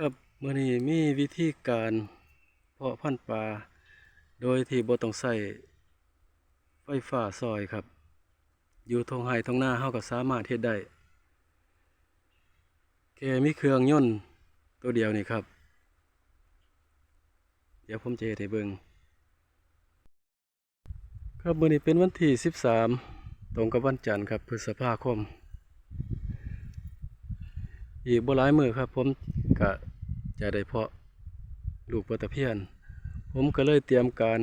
ครับมื้อนี้มีวิธีการเพาะพันธุ์ปลาโดยที่บ่ต้องใช้ไฟฟ้าซอยครับ อยู่ทงไห้ทงหน้าเฮาก็สามารถเฮ็ดได้แค่มีเครื่องยนต์ตัวเดียวนี่ครับ เดี๋ยวผมจะเฮ็ดให้เบิ่งครับมื้อนี้เป็นวันที่ 13 ตรงกับวันจันทร์ครับพฤษภาคม อีกบ่หลายมือครับ ผมก็จะได้เพาะลูกปลาตะเพียน ผมก็เลยเตรียมการ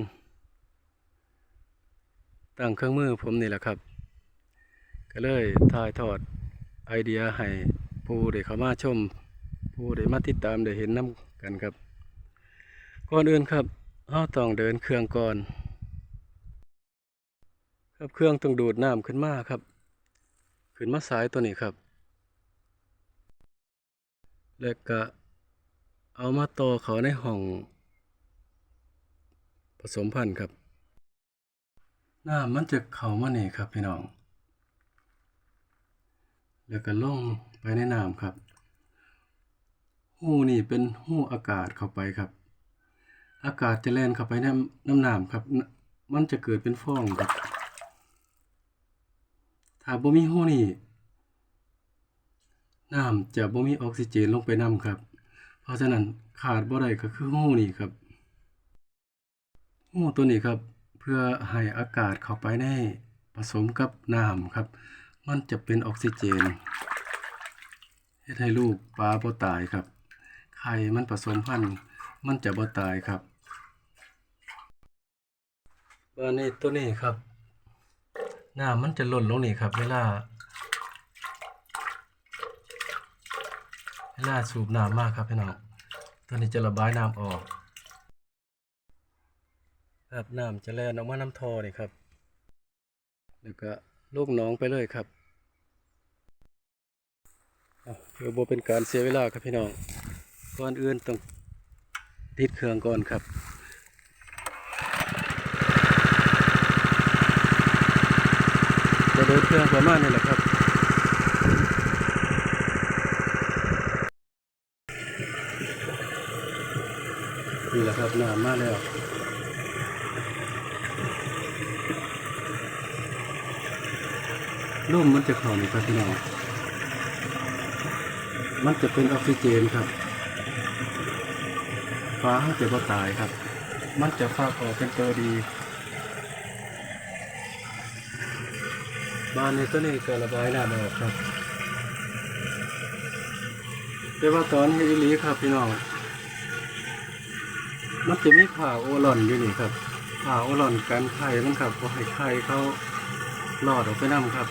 ตั้งเครื่องมือผมนี่แหละครับ ก็เลยถ่ายทอดไอเดียให้ผู้ได้เข้ามาชม ผู้ได้มาติดตามได้เห็นน้ำกันครับก่อนอื่นครับเราต้องเดินเครื่องก่อน ครับเครื่องต้องดูดน้ำขึ้นมาครับ ขึ้นมาสายตัวนี้ครับ แล้วก็เอามาต่อเขาในห้องผสมพันธุ์ครับน้ำมันจะเข้ามานี่ครับพี่น้อง แล้วก็ลงไปในน้ำครับ หูนี่เป็นหูอากาศเข้าไปครับ อากาศจะแล่นเข้าไปในน้ำน้ำครับ มันจะเกิดเป็นฟองครับ ถ้าบ่มีหูนี่ น้ำจะบ่มีออกซิเจนลงไปนำครับ เพราะฉะนั้นขาดบ่ได้ก็คือหูนี่ครับหูตัวนี้ครับ เพื่อให้อากาศเข้าไปในผสมกับน้ำครับ มันจะเป็นออกซิเจนเฮ็ดให้ลูกปลาบ่ตายครับ ไข่มันผสมพันธุ์มันจะบ่ตายครับบ้านนี้ตัวนี้ครับน้ำมันจะหล่นลงนี่ครับ เวลา เวลาสูบน้ำมากครับพี่น้องตัวนี้จะระบายน้ำออกครับน้ำจะแล่นออกมาน้ำทอนี่ครับแล้วก็ลูกน้องไปเลยครับเพื่อบเป็นการเสียเวลาครับพี่น้องก่อนอื่นต้องติดเครื่องก่อนครับจะเดินเครื่องประมาณนี้แหละครับ นี่แหละครับน้ำมาแล้วร่มมันจะเข้านี่ครับพี่น้องมันจะเป็นออกซิเจนครับฟ้าจะบ่ตายครับ มันจะฟากออกเป็นตัวดี บ้านในี้ตัวนี้ก็ระบายน้ำออกครับแต่ว่าตอนนี้อีหลีครับพี่น้อง มันจะมีผ่าโอรอนอยู่นี่ครับผ่าโอรอนกันไข่มันครับว่าให้ไข่เขารอดออกไปน้ำครับ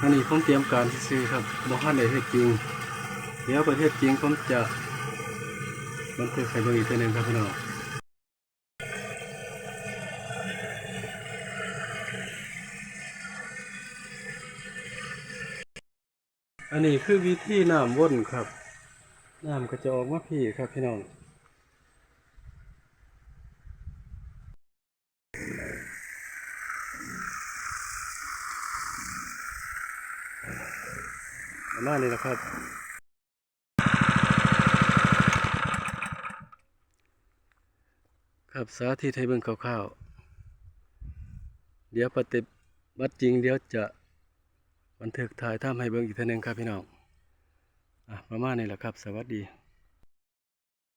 อันนี้ผมเตรียมการซื้อครับบ่ทันได้เฮ็ดจริงเดี๋ยวประเทศจริงผมจะบันทึกให้เบิ่งอีกทีหนึงครับพี่น้องอันนี้คือวิธีน้ำวนครับ น้ำก็จะออกมาพี่ครับพี่น้อง ประมาณนี้นะครับ ครับสาธิตให้เบิ่งคร่าวๆเดี๋ยวปฏิบัติจริงเดี๋ยวจะบันทึกถ่ายทำให้เบิ่งอีกเทีนึงครับพี่น้อง อะประมาณนี้แหละครับ สวัสดี